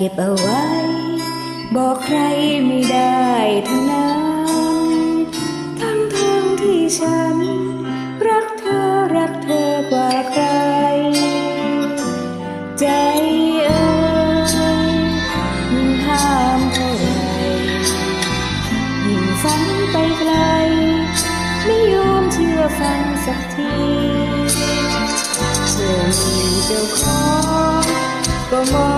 เก็บเอาไว้ บอกใครไม่ได้ทั้งนั้น ทั้งทางๆที่ฉัน รักเธอรักเธอกว่าใคร ใจเอ่ยยิ่งห้ามเท่าไรยิ่งฝันไปไกล ไม่ยอมเชื่อฟังสักทีเมื่อมีเจ้าของก็มอง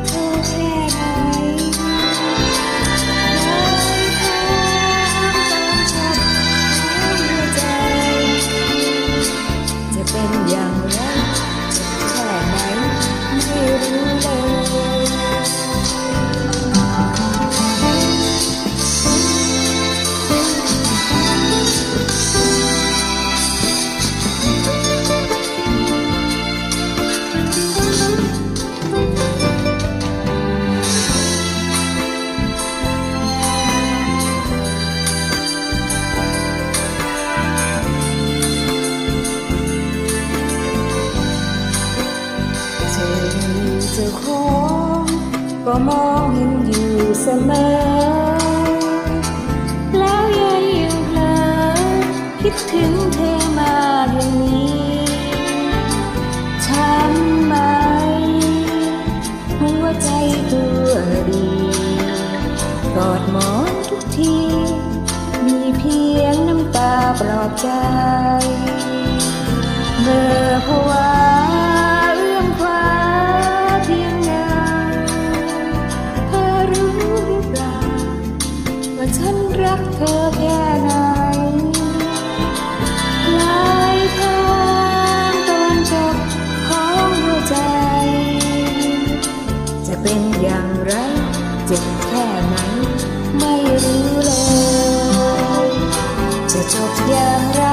ของก็มองเห็นอยู่เสมอ แล้วยังยังเพลอคิดถึงเธอมาอย่างนี้ทำไมหัวใจตัวดีกอดหมอนทุกที มีเพียงน้ำตาปลอบใจเมื่อ ว่าฉันรักเธอแค่ไหนหลายทางตอนจบของหัวใจ จะเป็นอย่างไรเจ็บแค่ไหน ไม่รู้เลย จะจบอย่างไร